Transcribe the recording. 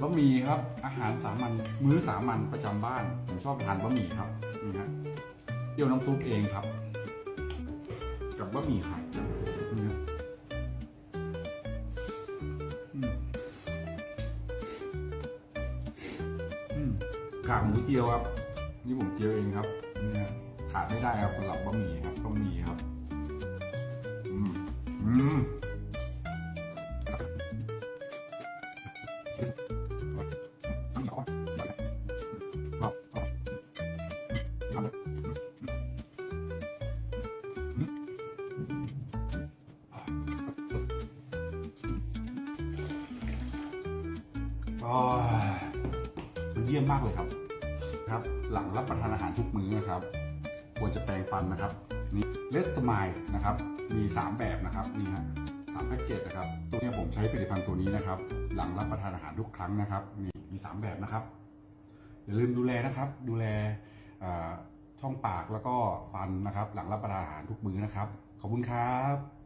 บะหมี่ครับ อาหารสามัญมื้อสามัญประจำบ้านผมชอบทานบะหมี่ครับนี่ฮะเกี่ยวน้ำซุปเองครับ กับบะหมี่ไข่นี่ฮะอืมอืมกากหมูเจียวครับ นี่ผมเจียวเองครับนี่ฮะขาดไม่ได้ครับสำหรับบะหมี่ครับต้องมีครับ อืมอืม ก็มันเยี่ยมมากเลยครับ ครับ หลังรับประทานอาหารทุกมื้อนะครับ ควรจะแปรงฟันนะครับนี่เลสสมายนะครับ มี 3 แบบนะครับนี่ฮะสามแพ็กเกจนะครับ ตัวนี้ผมใช้ผลิตภัณฑ์ตัวนี้นะครับ หลังรับประทานอาหารทุกครั้งนะครับมีมีสามแบบนะครับ อย่าลืมดูแลนะครับ ดูแลอ่อ ช่องปากแล้วก็ฟันนะครับ หลังรับประทานอาหารทุกมื้อนะครับ ขอบคุณครับ